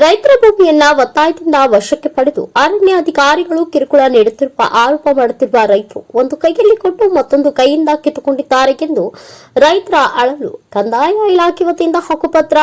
ರೈತರ ಭೂಮಿಯನ್ನ ಒತ್ತಾಯದಿಂದ ವಶಕ್ಕೆ ಪಡೆದು ಅರಣ್ಯ ಅಧಿಕಾರಿಗಳು ಕಿರುಕುಳ ನೀಡುತ್ತಿರುವ ಆರೋಪ ಮಾಡುತ್ತಿರುವ ರೈತರು ಒಂದು ಕೈಯಲ್ಲಿ ಕೊಟ್ಟು ಮತ್ತೊಂದು ಕೈಯಿಂದ ಕಿತ್ತುಕೊಂಡಿದ್ದಾರೆ ಎಂದು ರೈತರ ಅಳಲು ಕಂದಾಯ ಇಲಾಖೆ ವತಿಯಿಂದ ಹಕ್ಕುಪತ್ರ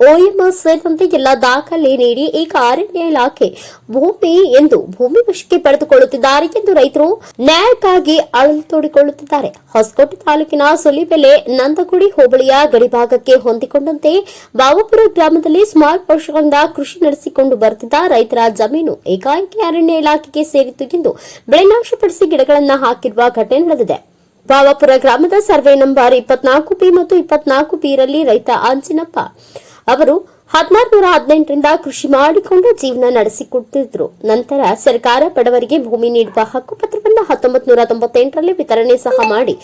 ಓಎಂಎಸ್ ಸೇರಿದಂತೆ ಎಲ್ಲ ದಾಖಲೆ ನೀಡಿ ಈಗ ಅರಣ್ಯ ಇಲಾಖೆ ಭೂಮಿ ಎಂದು ಭೂಮಿ ವಶಕ್ಕೆ ಪಡೆದುಕೊಳ್ಳುತ್ತಿದ್ದಾರೆ ಎಂದು ರೈತರು ನ್ಯಾಯಕ್ಕಾಗಿ ಅಳಲು ತೋಡಿಕೊಳ್ಳುತ್ತಿದ್ದಾರೆ. ಹೊಸಕೋಟೆ ತಾಲೂಕಿನ ಸುಲಿಬೆಲೆ ನಂದಗುಡಿ ಹೋಬಳಿಯ ಗಡಿಭಾಗಕ್ಕೆ ಹೊಂದಿಕೊಂಡಂತೆ ಬಾಬುಪುರ ಗ್ರಾಮದಲ್ಲಿ ಸುಮಾರು ವರ್ಷಗಳಿಂದ ಕೃಷಿ ನಡೆಸಿಕೊಂಡು ಬರುತ್ತಿದ್ದ ರೈತರ ಜಮೀನು ಏಕಾಏಕಿ ಅರಣ್ಯ ಇಲಾಖೆಗೆ ಸೇರಿತ್ತು ಎಂದು ಬೆಳೆನಾಶಪಡಿಸಿ ಗಿಡಗಳನ್ನು ಹಾಕಿರುವ ಘಟನೆ ನಡೆದಿದೆ. ಬಾಬಾಪುರ ಗ್ರಾಮದ ಸರ್ವೆ ನಂಬರ್ ಇಪ್ಪತ್ನಾಲ್ಕು ಪಿ ಮತ್ತು ಇಪ್ಪತ್ನಾಲ್ಕು ಪಿ ರಲ್ಲಿ ರೈತ ಆಂಜಿನಪ್ಪ ಅವರು ಹದಿನಾರು ನೂರ ಹದಿನೆಂಟರಿಂದ ಕೃಷಿ ಮಾಡಿಕೊಂಡು ಜೀವನ ನಡೆಸಿಕೊಡ್ತಿದ್ರು. ನಂತರ ಸರ್ಕಾರ ಬಡವರಿಗೆ ಭೂಮಿ ನೀಡುವ ಹಕ್ಕುಪತ್ರವನ್ನು ಹತ್ತೊಂಬತ್ತು ನೂರ ತೊಂಬತ್ತೆಂಟರಲ್ಲಿ ವಿತರಣೆ ಸಹ ಮಾಡಿ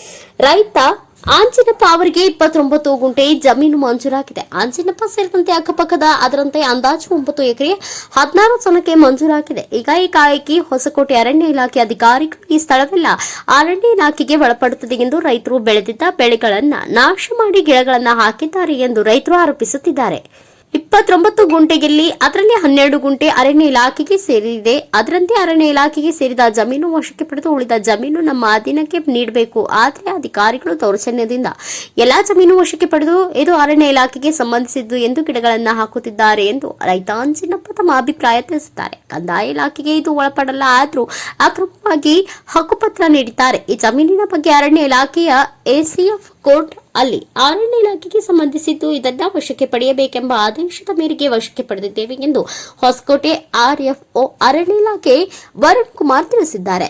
ರೈತ ಆಂಜಿನಪ್ಪ ಅವರಿಗೆ ಇಪ್ಪತ್ತೊಂಬತ್ತು ಗುಂಟೆ ಜಮೀನು ಮಂಜೂರಾಗಿದೆ. ಆಂಜನಪ್ಪ ಸೇರಿದಂತೆ ಅಕ್ಕಪಕ್ಕದ ಅದರಂತೆ ಅಂದಾಜು ಒಂಬತ್ತು ಎಕರೆ ಹದಿನಾರು ಜನಕ್ಕೆ ಮಂಜೂರಾಗಿದೆ. ಈಗ ಈ ಕಾಯಕಿ ಹೊಸಕೋಟೆ ಅರಣ್ಯ ಇಲಾಖೆ ಅಧಿಕಾರಿಗಳು ಈ ಸ್ಥಳವೆಲ್ಲ ಅರಣ್ಯ ಇಲಾಖೆಗೆ ಒಳಪಡುತ್ತದೆ ಎಂದು ರೈತರು ಬೆಳೆದಿದ್ದ ಬೆಳೆಗಳನ್ನ ನಾಶ ಮಾಡಿ ಗಿಡಗಳನ್ನ ಹಾಕಿದ್ದಾರೆ ಎಂದು ರೈತರು ಆರೋಪಿಸುತ್ತಿದ್ದಾರೆ. ಇಪ್ಪತ್ತೊಂಬತ್ತು ಗುಂಟೆಯಲ್ಲಿ, ಅದರಲ್ಲಿ ಹನ್ನೆರಡು ಗುಂಟೆ ಅರಣ್ಯ ಇಲಾಖೆಗೆ ಸೇರಿದೆ. ಅದರಂತೆ ಅರಣ್ಯ ಇಲಾಖೆಗೆ ಸೇರಿದ ಜಮೀನು ವಶಕ್ಕೆ ಪಡೆದು ಉಳಿದ ಜಮೀನು ನಮ್ಮ ಅಧೀನಕ್ಕೆ ನೀಡಬೇಕು. ಆದರೆ ಅಧಿಕಾರಿಗಳು ದೌರ್ಜನ್ಯದಿಂದ ಎಲ್ಲಾ ಜಮೀನು ವಶಕ್ಕೆ ಪಡೆದು ಇದು ಅರಣ್ಯ ಇಲಾಖೆಗೆ ಸಂಬಂಧಿಸಿದ್ದು ಎಂದು ಗಿಡಗಳನ್ನು ಹಾಕುತ್ತಿದ್ದಾರೆ ಎಂದು ರೈತ ಅಂಜಿನಪ್ಪ ತಮ್ಮ ಅಭಿಪ್ರಾಯ ತಿಳಿಸಿದ್ದಾರೆ. ಕಂದಾಯ ಇಲಾಖೆಗೆ ಇದು ಒಳಪಡಲ್ಲ. ಆದರೂ ಅಕ್ರಮವಾಗಿ ಹಕ್ಕುಪತ್ರ ನೀಡಿದ್ದಾರೆ. ಈ ಜಮೀನಿನ ಬಗ್ಗೆ ಅರಣ್ಯ ಇಲಾಖೆಯ ಎಸಿಎಫ್ ಕೋರ್ಟ್ ಅಲ್ಲಿ ಅರಣ್ಯ ಇಲಾಖೆಗೆ ಸಂಬಂಧಿಸಿದ್ದು ಇದನ್ನ ವಶಕ್ಕೆ ಪಡೆಯಬೇಕೆಂಬ ಆದೇಶದ ಮೇರೆಗೆ ವಶಕ್ಕೆ ಪಡೆದಿದ್ದೇವೆ ಎಂದು ಹೊಸಕೋಟೆ ಆರ್ಎಫ್ಒ ಅರಣ್ಯ ಇಲಾಖೆ ವರುಣ್ ಕುಮಾರ್ ತಿಳಿಸಿದ್ದಾರೆ.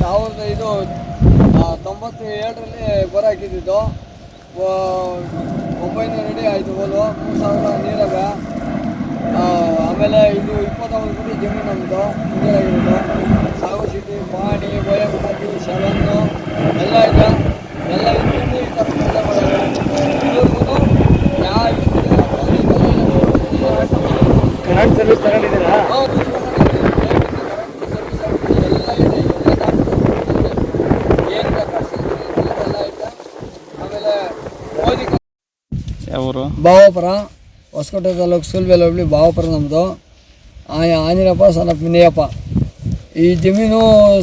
ಸಾವಿರದ ಇದು ತೊಂಬತ್ತು ಏಳರಲ್ಲಿ ಬರಾಕಿದ್ದು ಒಂಬೈನೂರು ಅಡಿ ಆಯಿತು ಹೋಲು ಮೂರು ಸಾವಿರ ನೀರಾಗೆ ಆಮೇಲೆ ಇದು ಇಪ್ಪತ್ತೊಂದು ಕೋಟಿ ಜಮೀನು ನಮ್ಮದು ಮುಂಜಾಗಿರೋದು ಸಾಗು ಸಿಟಿ ಪಾಣಿ ಗೋಯಂಪತಿ ಶಲನ್ನು ಎಲ್ಲ ಇದೆ. ಎಲ್ಲ ಇಟ್ಕೊಂಡು ಈ ಥರ ಕೆಲಸ ಮಾಡೋದು ಇವ್ರಿಗೂ ಯಾವ ಇದಕ್ಕಿಲ್ಲ, ಕರೆಂಟ್ ಸರ್ವಿಸ್ ತಗೊಂಡಿದ್ದೀರಾ ಹೌದು, ಎಲ್ಲ ಇದೆ ಏನು ಬೇಕಾದ್ರೆ ಎಲ್ಲ ಐತೆ ಆಮೇಲೆ ಮೋದಿ ಭಾವಾಪುರ ಹೊಸಕೋಟೆ ತಾಲೂಕು ಸುಲ್ಬೆಲ್ ಹೋಗಲಿ ಭಾವಾಪುರ ನಮ್ಮದು ಆಂಜನೇಯಪ್ಪ ಸಣ್ಣ ಮಿನಿಯಪ್ಪ. ಈ ಜಮೀನು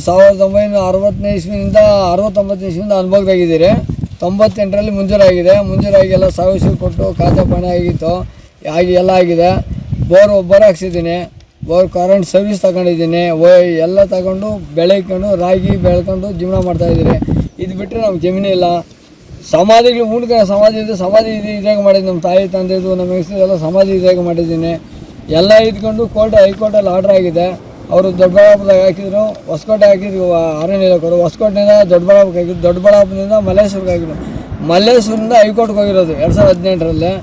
ಸಾವಿರದ ಒಂಬೈನೂರ ಅರವತ್ತನೇ ಇಸ್ವಿನಿಂದ ಅರವತ್ತೊಂಬತ್ತನೇ ಇಸ್ವಿಯಿಂದ ಅನುಭವದಾಗಿದ್ದೀರಿ ತೊಂಬತ್ತೆಂಟರಲ್ಲಿ ಮುಂಜೂರಾಗಿದೆ. ಮುಂಜೂರಾಗಿ ಎಲ್ಲ ಸಾವಿರ ಕೊಟ್ಟು ಖಾತೆ ಪಣೆ ಆಗಿತ್ತು. ಆಗಿ ಎಲ್ಲ ಆಗಿದೆ. ಬೋರ್ ಬೋರ್ ಹಾಕ್ಸಿದ್ದೀನಿ. ಬೋರ್ ಕರೆಂಟ್ ಸರ್ವಿಸ್ ತಗೊಂಡಿದ್ದೀನಿ. ಓ ಎಲ್ಲ ತಗೊಂಡು ಬೆಳೆ ಇಕ್ಕೊಂಡು ರಾಗಿ ಬೆಳ್ಕೊಂಡು ಜೀವನ ಮಾಡ್ತಾಯಿದ್ದೀರಿ ಇದು ಬಿಟ್ಟರೆ ನಮ್ಗೆ ಜಮೀನಿಲ್ಲ ಸಮಾಧಿಗಳು ಮೂಡಿದ ಸಮಾಧಿ ಇದೆ ಸಮಾಧಿ ಇದೆ ಇದಾಗಿ ಮಾಡಿದ್ದು ನಮ್ಮ ತಾಯಿ, ತಂದೆದು, ನಮ್ಮ ಹೆಸರು ಎಲ್ಲ ಸಮಾಧಿ ಇದಾಗಿ ಮಾಡಿದ್ದೀನಿ. ಎಲ್ಲ ಇದ್ಕೊಂಡು ಕೋರ್ಟ್, ಹೈಕೋರ್ಟಲ್ಲಿ ಆರ್ಡ್ರ್ ಆಗಿದೆ. ಅವರು ದೊಡ್ಡಬಳ್ಳಾಪುರದಾಗ ಹಾಕಿದ್ರು, ಹೊಸಕೋಟೆ ಹಾಕಿದ್ರು ಅರಣ್ಯ ಇಲಾಖೆಯವರು ಹೊಸಕೋಟೆಯಿಂದ ದೊಡ್ಡಬಳ್ಳಾಪುರಕ್ಕೆ ಹಾಕಿದ್ರು, ದೊಡ್ಡಬಳ್ಳಾಪುರದಿಂದ ಮಲ್ಲೇಶ್ವರಕ್ಕೆ ಹಾಕಿದ್ರು. ಮಲ್ಲೇಶ್ವರದಿಂದ ಹೈಕೋರ್ಟ್ಗೆ ಹೋಗಿರೋದು ಎರಡು ಸಾವಿರದ ಹದಿನೆಂಟರಲ್ಲಿ.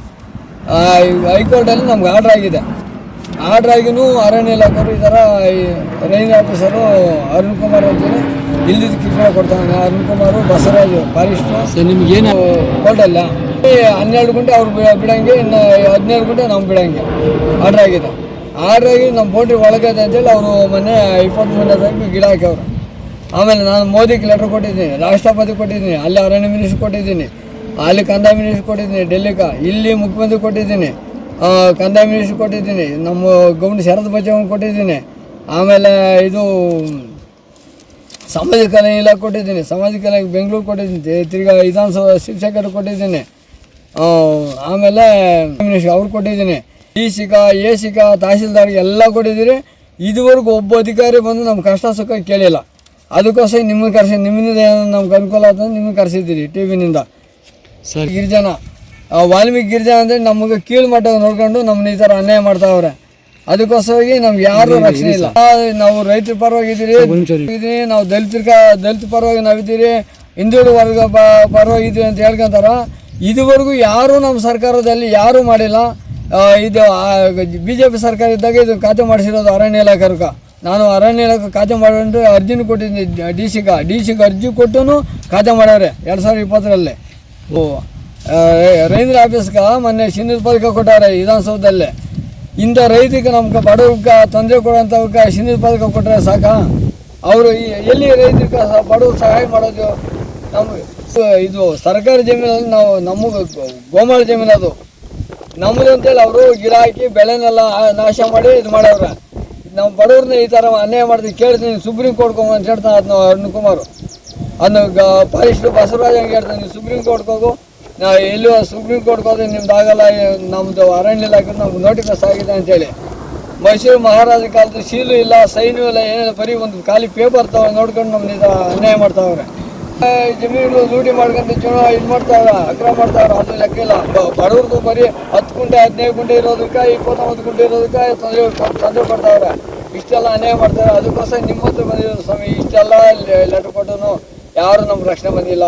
ಹೈಕೋರ್ಟಲ್ಲಿ ನಮ್ಗೆ ಆರ್ಡ್ರ್ ಆಗಿದೆ. ಆರ್ಡ್ರ್ ಆಗಿನೂ ಅರಣ್ಯ ಇಲಾಖೆಯವರು ಈ ಥರ ಈ ರೇಂಜ್ ಆಫೀಸರು ಅರುಣ್ ಕುಮಾರ್ ಅಂತೇಳಿ ಇಲ್ಲಿದ್ದು ಕಿರುಕುಳ ಕೊಡ್ತಾನೆ. ಅರುಣ್ ಕುಮಾರ್ ಬಸವರಾಜು ಫಾರಿಸ್ಟು ಸರ್ ನಿಮ್ಗೇನು ಕೊಡಲ್ಲ ಹನ್ನೆರಡು ಗಂಟೆ ಅವ್ರು ಬಿಡ ಬಿಡಂಗೆ ಇನ್ನು ಹದಿನೇಳು ಗಂಟೆ ನಮ್ಗೆ ಬಿಡಂಗೆ. ಆರ್ಡ್ರ್ ಆಗಿದೆ. ಆರ್ಡ್ರ್ ಆಗಿ ನಮ್ಮ ಬೌಂಡ್ರಿ ಒಳಗದೆ ಅಂತೇಳಿ ಅವರು ಮೊನ್ನೆ ಇಪ್ಪತ್ತು ಮೂರನೇ ತಾರೀಕು ಗಿಡ ಹಾಕ್ಯವ್ರು ಆಮೇಲೆ ನಾನು ಮೋದಿಗೆ ಲೆಟ್ರ್ ಕೊಟ್ಟಿದ್ದೀನಿ ರಾಷ್ಟ್ರಪತಿ ಕೊಟ್ಟಿದ್ದೀನಿ ಅಲ್ಲಿ ಅರಣ್ಯ ಮಿನಿಸ್ಟ್ರ್ ಕೊಟ್ಟಿದ್ದೀನಿ ಅಲ್ಲಿ ಕಂದಾಯ ಮಿನಿಸ್ಟ್ರ್ ಕೊಟ್ಟಿದ್ದೀನಿ ಡೆಲ್ಲಿಗೆ ಇಲ್ಲಿ ಮುಖ್ಯಮಂತ್ರಿ ಕೊಟ್ಟಿದ್ದೀನಿ ಕಂದಾಯ ಮಿನಿಸ್ಟ್ರ್ ಕೊಟ್ಟಿದ್ದೀನಿ ನಮ್ಮ ಗೌಂಡ್ ಶರದ್ ಬಚ್ಚವನ್ ಕೊಟ್ಟಿದ್ದೀನಿ. ಆಮೇಲೆ ಇದು ಸಮಾಜ ಕಲ್ಯಾಣ ಇಲಾಖೆ ಕೊಟ್ಟಿದ್ದೀನಿ ಸಮಾಜ ಕಲ್ಯಾಣ ಬೆಂಗಳೂರು ಕೊಟ್ಟಿದ್ದೀನಿ ತಿರ್ಗಾ ವಿಧಾನಸಭಾ ಶಿಕ್ಷಕರು ಕೊಟ್ಟಿದ್ದೀನಿ ಆಮೇಲೆ ಅವ್ರು ಕೊಟ್ಟಿದ್ದೀನಿ. ಡಿ ಸಿಕ ಎ ಸಿಕ ತಹಸೀಲ್ದಾರ್ ಎಲ್ಲ ಕೊಟ್ಟಿದ್ದೀರಿ. ಇದುವರೆಗೂ ಒಬ್ಬ ಅಧಿಕಾರಿ ಬಂದು ನಮ್ಮ ಕಷ್ಟ ಸುಖ ಕೇಳಿಲ್ಲ. ಅದಕ್ಕೋಸ್ಕರ ನಿಮ್ಮನ್ನು ಕರೆಸಿ ನಿಮ್ಮಿಂದ ಏನೋ ನಮ್ಗೆ ಅನುಕೂಲ ಆಯ್ತು ನಿಮಗೆ ಕರೆಸಿದ್ದೀರಿ ಟಿ ವಿನಿಂದ. ಸರ್. ಗಿರಿಜನ ವಾಲ್ಮೀಕಿ ಗಿರಿಜನ ಅಂದರೆ ನಮಗೆ ಕೀಳು ಮಟ್ಟ ನೋಡ್ಕೊಂಡು ನಮ್ಮನ್ನ ಈ ಥರ ಅನ್ಯಾಯ ಮಾಡ್ತಾವ್ರೆ. ಅದಕ್ಕೋಸ್ಕರವಾಗಿ ನಮ್ಗೆ ಯಾರು ರಕ್ಷಣೆ ಇಲ್ಲ. ನಾವು ರೈತರ ಪರವಾಗಿದ್ದೀರಿ ಇದೀವಿ, ನಾವು ದಲಿತರ ದಲಿತ ಪರವಾಗಿ ನಾವಿದ್ದೀರಿ ಹಿಂದುಳಿದ ವರ್ಗ ಪರವಾಗಿ ಇದ್ದೀವಿ ಅಂತ ಹೇಳ್ಕೊಂತಾರ. ಇದುವರೆಗೂ ಯಾರು ನಮ್ಮ ಸರ್ಕಾರದಲ್ಲಿ ಯಾರು ಮಾಡಿಲ್ಲ. ಇದು ಬಿ ಜೆ ಪಿ ಸರ್ಕಾರ ಇದ್ದಾಗ ಇದು ಖಾತೆ ಮಾಡಿಸಿರೋದು ಅರಣ್ಯ ಇಲಾಖೆ ನಾನು ಅರಣ್ಯ ಇಲಾಖೆ ಖಾತೆ ಮಾಡಿದ್ರೆ ಅರ್ಜಿನೂ ಕೊಟ್ಟಿದ್ದೀನಿ ಡಿ ಸಿಗ ಡಿ ಸಿಗೆ ಅರ್ಜಿ ಕೊಟ್ಟು ಖಾತೆ ಮಾಡ್ಯಾರೆ ಎರಡು ಸಾವಿರದ ಇಪ್ಪತ್ತರಲ್ಲಿ. ಓ ರೈಂದ್ರ ರೈತರ ಆಫೀಸ್ಗೆ ಮೊನ್ನೆ ಚಿನ್ನದ ಪದಕ ಕೊಟ್ಟಾರೆ ವಿಧಾನಸೌಧದಲ್ಲಿ. ಇಂಥ ರೈತರಿಗೆ ನಮ್ಗೆ ಬಡವ್ರಿಗೆ ತೊಂದರೆ ಕೊಡೋಂಥವ್ಕೆ ಚಿನ್ನದ ಪದಕ ಕೊಟ್ಟರೆ ಸಾಕ? ಅವರು ಎಲ್ಲಿ ರೈತರಿಗೆ ಬಡವ ಬಡವ್ರು ಸಹಾಯ ಮಾಡೋದು? ನಮಗೆ ಇದು ಸರ್ಕಾರಿ ಜಮೀನಲ್ಲಿ ನಾವು ನಮಗೆ ಗೋಮಾಳ ಜಮೀನು ಅದು. ನಮ್ಮದು ಅಂತೇಳಿ ಅವರು ಗಿಡ ಹಾಕಿ ಬೆಳೆನೆಲ್ಲ ನಾಶ ಮಾಡಿ ಇದು ಮಾಡವ್ರೆ. ನಾವು ಬಡವ್ರನ್ನ ಈ ಥರ ಅನ್ಯಾಯ ಮಾಡ್ತೀವಿ ಕೇಳ್ತೀನಿ, ಸುಪ್ರೀಂ ಕೋರ್ಟ್ಗೆ ಅಂತ ಹೇಳ್ತಾನೆ ಅದನ್ನ ಅರುಣ್ ಕುಮಾರ್. ಅದನ್ನ ಫಾರೆಸ್ಟ್ ಬಸವರಾಜ್ ಹಂಗೆ ಹೇಳ್ತಾನೆ, ಸುಪ್ರೀಂ ಕೋರ್ಟ್ಗೆ ಹೋಗು. ನಾ ಎಲ್ಲೂ ಸುಪ್ರೀಂ ಕೋರ್ಟ್ಗೆ ಹೋದ್ರೆ ನಿಮ್ದು ಆಗಲ್ಲ ನಮ್ಮದು ಅರಣ್ಯ ಇಲಾಖೆ ನಮ್ಗೆ ನೋಟಿಫೈಸ್ ಆಗಿದೆ ಅಂತೇಳಿ ಮೈಸೂರು ಮಹಾರಾಜ ಕಾಲದ ಸೀಲು ಇಲ್ಲ ಸೈನು ಇಲ್ಲ, ಏನಿಲ್ಲ, ಬರೀ ಒಂದು ಖಾಲಿ ಪೇಪರ್ ತಾವ ನೋಡ್ಕೊಂಡು ನಮ್ಮ ಅನ್ಯಾಯ ಮಾಡ್ತಾವ್ರೆ. ಜಮೀನು ಲೂಟಿ ಮಾಡ್ಕೊಂಡು ಜೀವನ ಇದು ಮಾಡ್ತಾವ್ರ, ಅಕ್ರಮ ಮಾಡ್ತಾವ್ರೆ, ಅದು ಲೆಕ್ಕ ಇಲ್ಲ. ಬಡವ್ರದ್ದು ಬರೀ ಹತ್ತು ಗುಂಟೆ, ಹದಿನೈದು ಗುಂಟೆ ಇರೋದಕ್ಕೆ ಇಪ್ಪತ್ತೊಂಬತ್ತು ಗುಂಟೆ ಇರೋದಕ್ಕೆ ತೊಂದರೆ ತೊಂದರೆ ಕೊಡ್ತಾವ್ರೆ ಇಷ್ಟೆಲ್ಲ ಅನ್ಯಾಯ ಮಾಡ್ತಾರೆ ಅದಕ್ಕೋಸ್ಕರ ನಿಮ್ಮ ಹತ್ರ ಬಂದಿರೋ ಸ್ವಾಮಿ. ಇಷ್ಟೆಲ್ಲ ಲೆಟರ್ ಕೊಟ್ಟನು. ಯಾರು ನಮ್ಗೆ ರಕ್ಷಣೆ ಬಂದಿಲ್ಲ.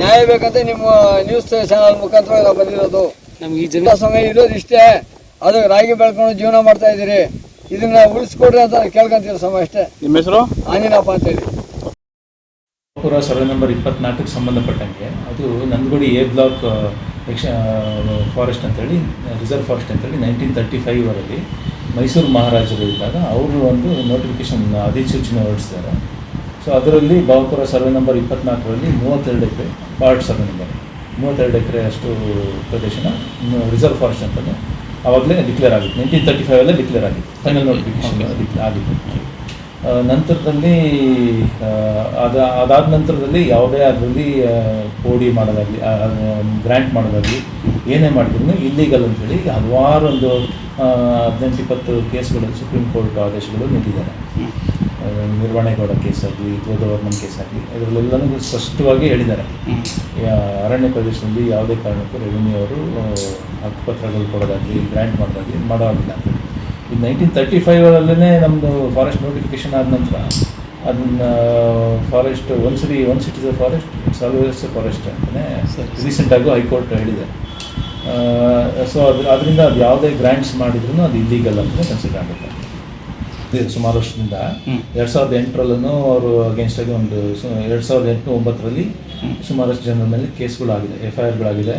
ನ್ಯಾಯ ಬೇಕಂತ ನಿಮ್ಮ ನ್ಯೂಸ್ ಚಾನಲ್ ಮುಖಾಂತರ ನಾವು ಬಂದಿರೋದು. ನಮ್ಗೆ ಈ ಜನ ಸಮಯ ಇರೋದು ಇಷ್ಟೇ. ಅದು ರಾಗಿ ಬೆಳ್ಕೊಂಡು ಜೀವನ ಮಾಡ್ತಾ ಇದ್ದೀರಿ. ಇದನ್ನ ಉಳಿಸ್ಕೊಡ್ರಿ ಅಂತ ಕೇಳ್ಕೊಂತೀವಿ ಸಮಯ ಅಷ್ಟೇ. ನಿಮ್ಮ ಹೆಸರು? ಆಂಜನಪ್ಪ ಅಂತೇಳಿ. ಪುರ ಸರ್ವೆ ನಂಬರ್ ಇಪ್ಪತ್ನಾಲ್ಕಕ್ಕೆ ಸಂಬಂಧಪಟ್ಟಂಗೆ. ಅದು ನಂದಗುಡಿ ಎ ಬ್ಲಾಕ್ ಯಕ್ಷ ಫಾರೆಸ್ಟ್ ಅಂತೇಳಿ ರಿಸರ್ವ್ ಫಾರೆಸ್ಟ್ ಅಂತೇಳಿ ನೈನ್ಟೀನ್ ತರ್ಟಿ ಫೈವರಲ್ಲಿ ಮೈಸೂರು ಮಹಾರಾಜರು ಇದ್ದಾಗ ಅವರು ಒಂದು ನೋಟಿಫಿಕೇಶನ್ ಅಧಿಸೂಚನೆ ಹೊರಡಿಸಿದ್ದಾರೆ. ಸೊ ಅದರಲ್ಲಿ ಬಾವಪುರ ಸರ್ವೆ ನಂಬರ್ ಇಪ್ಪತ್ನಾಲ್ಕರಲ್ಲಿ ಮೂವತ್ತೆರಡು ಎಕರೆ ಪಾರ್ಟ್ ಸರ್ವೆ ನಂಬರ್ ಮೂವತ್ತೆರಡು ಎಕರೆ ಅಷ್ಟು ಪ್ರದೇಶನ ರಿಸರ್ವ್ ಫಾರೆಸ್ಟ್ ಅಂತಲೇ ಆವಾಗಲೇ ಡಿಕ್ಲೇರ್ ಆಗಿತ್ತು. ನೈನ್ಟೀನ್ ತರ್ಟಿ ಫೈವಲ್ಲೇ ಡಿಕ್ಲೇರ್ ಆಗಿತ್ತು. ಫೈನಲ್ ನೋಟಿಫಿಕೇಶನ್ ಆಗಿತ್ತು. ನಂತರದಲ್ಲಿ ಅದ ಅದಾದ ನಂತರದಲ್ಲಿ ಯಾವುದೇ ಅದರಲ್ಲಿ ಕೋಡಿ ಮಾಡೋದಾಗಲಿ ಗ್ರ್ಯಾಂಟ್ ಮಾಡೋದಾಗಲಿ ಏನೇ ಮಾಡಿದ್ರು ಇಲ್ಲೀಗಲ್ ಅಂತೇಳಿ ಹಲವಾರು ಒಂದು ಹದಿನೆಂಟು ಇಪ್ಪತ್ತು ಕೇಸ್ಗಳು ಸುಪ್ರೀಂ ಕೋರ್ಟ್ ಆದೇಶಗಳು ನೀಡಿದ್ದಾರೆ ಆ, ನಿರ್ವಹಣೆಗೌಡ ಕೇಸ್ ಆಗಲಿ ಗೋದವರ್ಮನ್ ಕೇಸ್ ಆಗಲಿ ಅದರಲ್ಲೆಲ್ಲನೂ ಸ್ಪಷ್ಟವಾಗಿ ಹೇಳಿದ್ದಾರೆ. ಅರಣ್ಯ ಪ್ರದೇಶದಲ್ಲಿ ಯಾವುದೇ ಕಾರಣಕ್ಕೂ ರೆವಿನ್ಯೂ ಅವರು ಹಕ್ಕುಪತ್ರಗಳು ಕೊಡೋದಾಗಲಿ ಗ್ರ್ಯಾಂಟ್ ಮಾಡೋದಾಗಲಿ ಮಾಡೋದಿಲ್ಲ ಅಂತ ಈ ನೈನ್ಟೀನ್ ತರ್ಟಿ ಫೈವಲ್ಲೇ ನಮ್ಮದು ಫಾರೆಸ್ಟ್ ನೋಟಿಫಿಕೇಶನ್ ಆದ ನಂತರ ಅದನ್ನ ಫಾರೆಸ್ಟ್ ಒನ್ ಸರಿ ಒನ್ ಸಿಟಿ ಫಾರೆಸ್ಟ್ ಇಟ್ಸ್ ಆಲ್ವೇಸ್ ಫಾರೆಸ್ಟ್ ಅಂತಲೇ ರೀಸೆಂಟಾಗೂ ಹೈಕೋರ್ಟ್ ಹೇಳಿದೆ. ಸೊ ಅದು ಅದರಿಂದ ಅದು ಯಾವುದೇ ಗ್ರ್ಯಾಂಟ್ಸ್ ಮಾಡಿದ್ರು ಅದು ಇಲ್ಲೀಗಲ್ ಅಂತ ಕನ್ಸಿಡರ್ ಆಗುತ್ತೆ. ಸುಮಾರು ವರ್ಷದಿಂದ ಎರಡು ಸಾವಿರದ ಎಂಟರಲ್ಲೂ ಅವರು ಅಗೇನ್ಸ್ಟ್ ಆಗಿ ಒಂದು ಎರಡು ಸಾವಿರದ ಎಂಟು ಒಂಬತ್ತರಲ್ಲಿ ಸುಮಾರಷ್ಟು ಜನರ ಮೇಲೆ ಕೇಸ್ಗಳಾಗಿದೆ ಎಫ್ ಐ ಆರ್ಗಳಾಗಿದೆ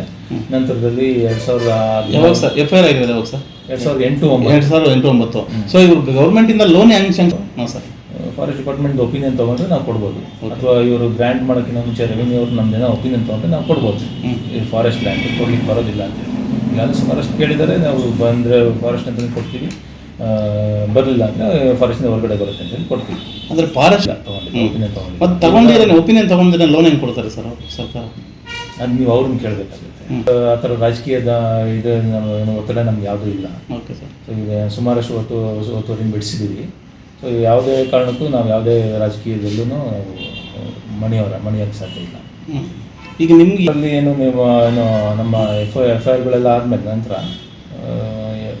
ನಂತರದಲ್ಲಿ ಎರಡು ಸಾವಿರದ ಯಾವಾಗ ಸರ್? ಎಫ್ ಐ ಆರ್ ಆಗಿದೆ ಯಾವಾಗ ಸರ್? ಎರಡು ಸಾವಿರದ ಎಂಟು ಎರಡ್ ಎರಡು ಸಾವಿರದ ಎಂಟು ಒಂಬತ್ತು. ಸೊ ಇವ್ರು ಗೌರ್ಮೆಂಟ್ ಇಂದ ಲೋನ್ ಹೆಂಗ್ ಹಾಂ ಸರ್. ಫಾರೆಸ್ಟ್ ಡಿಪಾರ್ಟ್ಮೆಂಟ್ ಒಪಿನಿಯನ್ ತೊಗೊಂಡ್ರೆ ನಾವು ಕೊಡ್ಬೋದು. ಅಥವಾ ಇವರು ಗ್ರ್ಯಾಂಡ್ ಮಾಡೋಕ್ಕಿಂತ ಮುಂಚೆ ರೆವಿನ್ಯೂ ಅವ್ರು ನಮ್ದೇನೋ ಒಪಿನಿಯನ್ ತೊಗೊಂಡ್ರೆ ನಾವು ಕೊಡ್ಬೋದು. ಈ ಫಾರೆಸ್ಟ್ ಲ್ಯಾಂಡ್ ಕೊಡ್ಲಿಕ್ಕೆ ಬರೋದಿಲ್ಲ ಅಂತ ಈಗಾಗಲೇ ಸುಮಾರಷ್ಟು ಕೇಳಿದರೆ ನಾವು ಬಂದರೆ ಫಾರೆಸ್ಟ್ ಅಂತ ಕೊಡ್ತೀವಿ. ಬರಲಿಲ್ಲ ಅಂದರೆ ಫಾರೆಸ್ಟಿಂದ ಹೊರಗಡೆ ಬರುತ್ತೆ ಅಂತ ಹೇಳಿ ಕೊಡ್ತೀವಿ. ಅಂದ್ರೆ ಫಾರೆಸ್ಟ್ ಮತ್ತೆ ಒಪಿನಿಯನ್ ತಗೊಂಡಿರೋ ಲೋನ್ ಹೆಂಗ್ ಕೊಡ್ತಾರೆ ಸರ್ ಸರ್ಕಾರ? ಅದು ನೀವು ಅವ್ರನ್ನ ಕೇಳಬೇಕಾಗುತ್ತೆ. ಆ ಥರ ರಾಜಕೀಯದ ಇದು ಒತ್ತಡ ನಮ್ಗೆ ಯಾವುದೂ ಇಲ್ಲ. Okay sir. ಸೊ ಈಗ ಸುಮಾರಷ್ಟು ಹೊತ್ತು ಹೊತ್ತುವರೆಗೆ ಬಿಡಿಸಿದ್ದೀವಿ ಸೊ ಯಾವುದೇ ಕಾರಣಕ್ಕೂ ನಾವು ಯಾವುದೇ ರಾಜಕೀಯದಲ್ಲೂ ಮಣಿಯವರ ಮಣಿಯೋಕ್ಕೆ ಸಾಧ್ಯ ಇಲ್ಲ. ಈಗ ನಿಮ್ಗೆ ಅಲ್ಲಿ ಏನು ನೀವು ಏನು ನಮ್ಮ ಎಫ್ ಐ ಎಫ್ ಐ ಆರ್ಗಳೆಲ್ಲ ಆದಮೇಲೆ ನಂತರ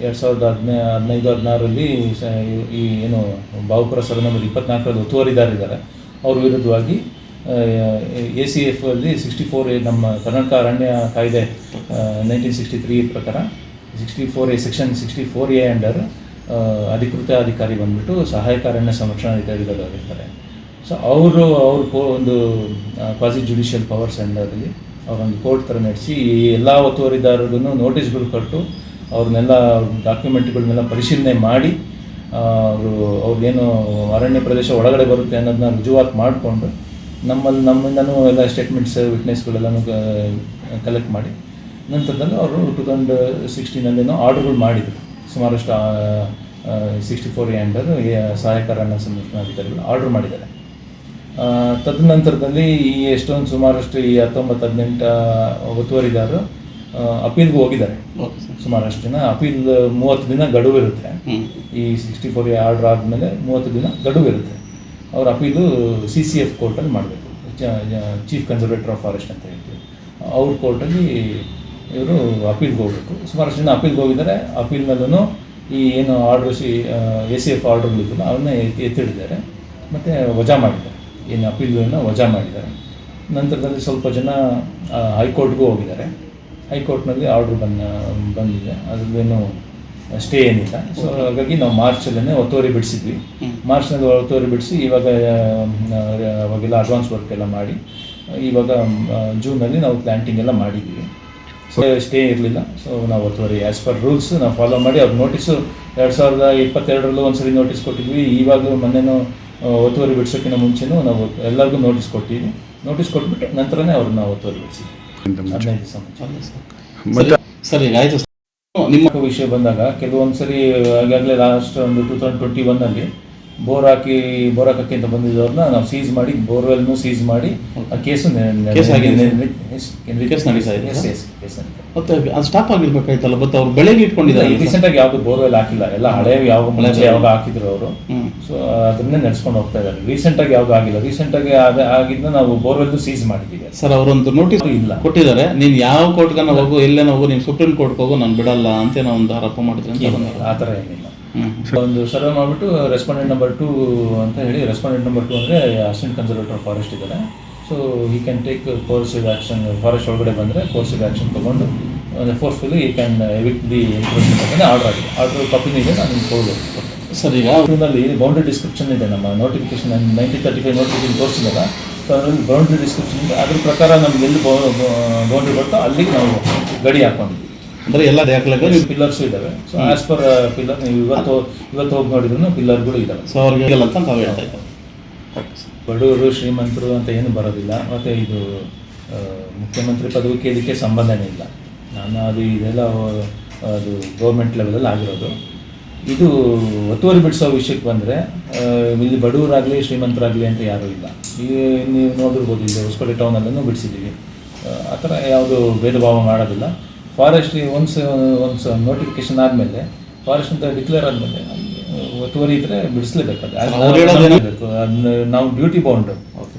ಎರಡು ಸಾವಿರದ ಹದಿನೈ, ಹದಿನೈದು, ಹದಿನಾರರಲ್ಲಿ ಈ- ಏನು ಬಾವುಪುರ ಸರ್ ನಂಬರ್ ಇಪ್ಪತ್ನಾಲ್ಕರಲ್ಲಿ ಒತ್ತುವರಿದಾರಿದ್ದಾರೆ ಅವ್ರ ವಿರುದ್ಧವಾಗಿ ಎ ಸಿ ಎಫ್ ಅಲ್ಲಿ ಸಿಕ್ಸ್ಟಿ ಫೋರ್ ಎ ನಮ್ಮ ಕರ್ನಾಟಕ ಅರಣ್ಯ ಕಾಯ್ದೆ ನೈನ್ಟೀನ್ ಸಿಕ್ಸ್ಟಿ ತ್ರೀ ಪ್ರಕಾರ sixty four A section sixty four A under ಅಧಿಕೃತ ಅಧಿಕಾರಿ ಬಂದ್ಬಿಟ್ಟು ಸಹಾಯಕ ಅರಣ್ಯ ಸಂರಕ್ಷಣಾ ಆಗಿರ್ತಾರೆ ಸೊ, ಅವರು, ಅವ್ರ ಒಂದು ಕ್ವಾಸಿ ಜುಡಿಷಿಯಲ್ ಪವರ್ಸ್ ಅಂಡರಲ್ಲಿ ಅವರೊಂದು ಕೋರ್ಟ್ ಥರ ನಡೆಸಿ ಈ ಎಲ್ಲ ಒತ್ತುವರಿದಾರರಿಗೂ ನೋಟಿಸ್ಗಳು ಕೊಟ್ಟು ಅವ್ರನ್ನೆಲ್ಲ ಡಾಕ್ಯುಮೆಂಟ್ಗಳನ್ನೆಲ್ಲ ಪರಿಶೀಲನೆ ಮಾಡಿ ಅವರು, ಅವ್ರಿಗೇನು ಅರಣ್ಯ ಪ್ರದೇಶ ಒಳಗಡೆ ಬರುತ್ತೆ ಅನ್ನೋದನ್ನ ರುಜುವಾತು ಮಾಡಿಕೊಂಡು ನಮ್ಮಲ್ಲಿ ನಮ್ಮಿಂದನೂ ಎಲ್ಲ ಸ್ಟೇಟ್ಮೆಂಟ್ಸ್ ವಿಟ್ನೆಸ್ಗಳೆಲ್ಲನೂ ಕಲೆಕ್ಟ್ ಮಾಡಿ, ನಂತರದಲ್ಲಿ ಅವರು ಟು ತೌಸಂಡ್ ಸಿಕ್ಸ್ಟೀನಲ್ಲೇನೋ ಆರ್ಡರ್ಗಳು ಮಾಡಿದರು. ಸುಮಾರಷ್ಟು ಸಿಕ್ಸ್ಟಿ ಫೋರ್ ಅಂಡರ್ ಸಹಾಯಕ ಅರಣ್ಯ ಸಂರಕ್ಷಣಾಧಿಕಾರಿಗಳು ಆರ್ಡರ್ ಮಾಡಿದ್ದಾರೆ. ತದನಂತರದಲ್ಲಿ ಈ ಎಷ್ಟೊಂದು ಸುಮಾರಷ್ಟು ಈ ಹತ್ತೊಂಬತ್ತು, ಹದಿನೆಂಟು ಒತ್ತುವರಿದಾರರು ಅಪೀಲ್ಗೂ ಹೋಗಿದ್ದಾರೆ. ಸುಮಾರಷ್ಟು ಜನ. ಅಪೀಲ್ ಮೂವತ್ತು ದಿನ ಗಡುವು ಇರುತ್ತೆ. ಈ ಸಿಕ್ಸ್ಟಿ ಫೋರ್ ಆರ್ಡರ್ ಆದಮೇಲೆ ಮೂವತ್ತು ದಿನ ಗಡುವು ಇರುತ್ತೆ. ಅವ್ರ ಅಪೀಲು ಸಿ ಸಿ ಎಫ್ ಕೋರ್ಟಲ್ಲಿ ಮಾಡಬೇಕು. ಚೀಫ್ ಕನ್ಸರ್ವೇಟರ್ ಆಫ್ ಫಾರೆಸ್ಟ್ ಅಂತ ಹೇಳ್ತೀವಿ. ಅವ್ರ ಕೋರ್ಟಲ್ಲಿ ಇವರು ಅಪೀಲ್ಗೆ ಹೋಗ್ಬೇಕು. ಸುಮಾರಷ್ಟು ಜನ ಅಪೀಲ್ಗೆ ಹೋಗಿದ್ದಾರೆ. ಅಪೀಲ್ ಮೇಲೂ ಈ ಏನು order C A C F ಆರ್ಡರ್ಗಳಿದ್ದಲ್ಲ ಅವನ್ನ ಎತ್ತಿ ಎತ್ತಿಡಿದ್ದಾರೆ. ಮತ್ತು ವಜಾ ಮಾಡಿದ್ದಾರೆ. ಏನು ಅಪೀಲ್ಗಳನ್ನ ವಜಾ ಮಾಡಿದ್ದಾರೆ. ನಂತರದಲ್ಲಿ ಸ್ವಲ್ಪ ಜನ ಹೈಕೋರ್ಟ್ಗೂ ಹೋಗಿದ್ದಾರೆ. ಹೈಕೋರ್ಟ್ನಲ್ಲಿ ಆರ್ಡ್ರ್ ಬಂದ ಬಂದಿದೆ. ಅದ್ರದ್ದೇನು ಸ್ಟೇ ಏನಿಲ್ಲ. ಸೊ ಹಾಗಾಗಿ ನಾವು ಮಾರ್ಚಲ್ಲೇ ಒತ್ತುವರಿ ಬಿಡಿಸಿದ್ವಿ. ಮಾರ್ಚ್ನಲ್ಲಿ ಒತ್ತುವರಿ ಬಿಡಿಸಿ ಇವಾಗ ಅವಾಗೆಲ್ಲ ಅಡ್ವಾನ್ಸ್ ವರ್ಕ್ ಎಲ್ಲ ಮಾಡಿ ಇವಾಗ ಜೂನಲ್ಲಿ ನಾವು ಪ್ಲ್ಯಾಂಟಿಂಗ್ ಎಲ್ಲ ಮಾಡಿದ್ದೀವಿ. ಸೊ ಸ್ಟೇ ಇರಲಿಲ್ಲ. ಸೊ ನಾವು ಒತ್ತುವರಿ ಆ್ಯಸ್ ಪರ್ ರೂಲ್ಸ್ ನಾವು ಫಾಲೋ ಮಾಡಿ ಅವ್ರ ನೋಟಿಸು ಎರಡು ಸಾವಿರದ ಇಪ್ಪತ್ತೆರಡರಲ್ಲೂ ಒಂದ್ಸರಿ ನೋಟಿಸ್ ಕೊಟ್ಟಿದ್ವಿ. ಇವಾಗಲೂ ಮೊನ್ನೆನೂ ಒತ್ತುವರಿ ಬಿಡಿಸೋಕ್ಕಿಂತ ಮುಂಚೆನೂ ನಾವು ಎಲ್ಲರಿಗೂ ನೋಟಿಸ್ ಕೊಟ್ಟಿದ್ವಿ. ನೋಟಿಸ್ ಕೊಟ್ಬಿಟ್ಟು ನಂತರನೇ ಅವ್ರನ್ನ ಒತ್ತುವರಿ ಬಿಡಿಸಿದ್ವಿ. ಸರ್ ಆಯ್ತು. ನಿಮ್ಮ ವಿಷಯ ಬಂದಾಗ ಕೆಲವೊಂದ್ಸರಿ ಆಗಾಗಲೇ ಈಗಾಗಲೇ ಲಾಸ್ಟ್ ಒಂದು ಟೂ ತೌಸಂಡ್ ಟ್ವೆಂಟಿ ಒನ್ನಲ್ಲಿ ಬೋರ್ ಹಾಕಿ ಬೋರ್ ಹಾಕಕ್ಕೆ ಅಂತ ಬಂದಿದ್ದವ್ರನ್ನ ನಾವು ಸೀಸ್ ಮಾಡಿ ಬೋರ್ವೆಲ್ನು ಸೀಸ್ ಮಾಡಿ ಆ ಕೇಸು ಕೇಸ್ ನಡೀತಾ ಇದೆ. ಮತ್ತೆ ಅದು ಸ್ಟಾಪ್ ಆಗಿರ್ಬೇಕಾಯ್ತಲ್ಲ ಮತ್ತೆ ಅವ್ರು ಬೆಳೆಗೆ ಇಟ್ಕೊಂಡಿದ್ದಾರೆ ರೀಸೆಂಟಾಗಿ ರೀಸೆಂಟ್ ಆಗಿ ಯಾವ್ದು ಬೋರ್ವೆಲ್ ಹಾಕಿಲ್ಲ. ಎಲ್ಲ ಹಳೆ ಯಾವ ಮುಂಚೆ ಯಾವಾಗ ಹಾಕಿದ್ರು ಅವರು. ಸೊ ಅದನ್ನೇ ನಡೆಸ್ಕೊಂಡು ಹೋಗ್ತಾ ಇದ್ದಾರೆ. ರೀಸೆಂಟ್ ಆಗಿ ಯಾವ್ದು ಆಗಿಲ್ಲ. ರೀಸೆಂಟ್ ಆಗಿ ಆದ- ಆಗಿದ್ನ ನಾವು ಬೋರ್ವೆಲ್ ಸೀಸ್ ಮಾಡಿದ್ದೀವಿ ಸರ್ ಅವರೊಂದು ನೋಟಿಸ್ ಇಲ್ಲ. ಕೊಟ್ಟಿದ್ದಾರೆ. ನೀನು ಯಾವ ಕೋರ್ಟ್ಗನ ಹೋಗು ಎಲ್ಲೇನ ಹೋಗು ನೀನು ಸುಪ್ರೀಂ ಕೋರ್ಟ್ಗೆ ಹೋಗು ನಾನು ಬಿಡಲ್ಲ ಅಂತ ನಾವು ಒಂದು ಆರೋಪ ಮಾಡಿದ್ರೆ. ಆ ಥರ ಏನಿಲ್ಲ. ಒಂದು ಸರ್ವೆ ಮಾಡಿಬಿಟ್ಟು ರೆಸ್ಪಾಂಡೆಂಟ್ ನಂಬರ್ ಟೂ ಅಂತ ಹೇಳಿ ರೆಸ್ಪಾಂಡೆಂಟ್ ನಂಬರ್ ಟೂ ಅಂದರೆ ಅಸಿಸ್ಟೆಂಟ್ ಕನ್ಸರ್ವೇಟರ್ ಫಾರೆಸ್ಟ್ ಇದ್ದಾರೆ. ಸೊ ಈ can take coercive action forest ಒಳಗಡೆ ಬಂದರೆ ಕೋರ್ಸಿವ್ ಆ್ಯಕ್ಷನ್ ತೊಗೊಂಡು ಫೋರ್ಸ್ಫುಲಿ ಈ ಕ್ಯಾನ್ ಎವಿಟ್ ದಿ ಅಂತ ಆರ್ಡರ್ ಆಗಿದೆ. ಆರ್ಡರ್ ಕಪ್ಪಿನ ಇದೆ ನಾನು ನಿಮ್ಗೆ ಕೊಡ್ಬೋದು ಸರ್ ಈಗ ಟೂನಲ್ಲಿ ಬೌಂಡ್ರಿ ಡಿಸ್ಕ್ರಿಪ್ಷನ್ ಇದೆ ನಮ್ಮ notification nineteen thirty five notification ತೋರಿಸಿದಾಗ. ಸೊ ಅದರಲ್ಲಿ ಬೌಂಡ್ರಿ ಡಿಸ್ಕ್ರಿಪ್ಷನ್ ಇದೆ. ಅದ್ರ ಪ್ರಕಾರ ನಮ್ಗೆ ಎಲ್ಲಿ ಬೌಂಡ್ರಿ ಬರುತ್ತೋ ಅಲ್ಲಿಗೆ ನಾವು ಗಡಿ ಹಾಕೊಂಡ್ವಿ ಅಂದರೆ ಎಲ್ಲ ದಾಖಲೆಗಳು ಪಿಲ್ಲರ್ಸ್ ಇದ್ದಾವೆ ಸೊ ಆಸ್ ಪರ್ ಪಿಲ್ಲರ್ ನೀವು ಇವತ್ತು ಇವತ್ತು ಹೋಗಿ ನೋಡಿದ್ರು ಪಿಲ್ಲರ್ಗಳು ಇದ್ದಾವೆ ಸೊ ಅವ್ರಿಗೆ ಅಂತ ನಾವು ಹೇಳ್ತಾ ಇದ್ದಾರೆ ಬಡವರು ಶ್ರೀಮಂತರು ಅಂತ ಏನು ಬರೋದಿಲ್ಲ. ಮತ್ತು ಇದು ಮುಖ್ಯಮಂತ್ರಿ ಪದವಿಗೆ ಇದಕ್ಕೆ ಸಂಬಂಧನೇ ಇಲ್ಲ. ನಾನು ಅದು ಇದೆಲ್ಲ ಅದು ಗೌರ್ಮೆಂಟ್ ಲೆವೆಲಲ್ಲಿ ಆಗಿರೋದು. ಇದು ಒತ್ತುವರಿ ಬಿಡಿಸೋ ವಿಷಯಕ್ಕೆ ಬಂದರೆ ಇಲ್ಲಿ ಬಡವರಾಗಲಿ ಶ್ರೀಮಂತರಾಗಲಿ ಅಂತ ಯಾರೂ ಇಲ್ಲ. ಈ ನೀವು ನೋಡಿರ್ಬೋದು ಇಲ್ಲಿ ಹೊಸಕೋಟೆ ಟೌನಲ್ಲೂ ಬಿಡಿಸಿದ್ದೀವಿ. ಆ, ಥರ ಯಾವುದು ಭೇದ ಭಾವ ಮಾಡೋದಿಲ್ಲ. ಫಾರೆಸ್ಟ್ ಒನ್ಸ್ ಒನ್ಸ್ ನೋಟಿಫಿಕೇಶನ್ ಆದಮೇಲೆ ಫಾರೆಸ್ಟ್ ಅಂತ ಡಿಕ್ಲೇರ್ ಆದಮೇಲೆ ಒತ್ತುವರಿ ಇದ್ದರೆ ಬಿಡಿಸ್ಲೇಬೇಕು ಅದು. ಅವ್ರು ಬೇಕು. ಅದನ್ನ ನಾವು ಡ್ಯೂಟಿ ಬೌಂಡ್ ಓಕೆ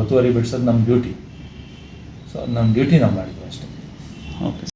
ಒತ್ತುವರಿ ಬಿಡಿಸೋದು ನಮ್ಮ ಡ್ಯೂಟಿ ಸೊ ನಮ್ಮ ಡ್ಯೂಟಿ ನಾವು ಮಾಡಿದ್ವಿ ಅಷ್ಟೇ. ಓಕೆ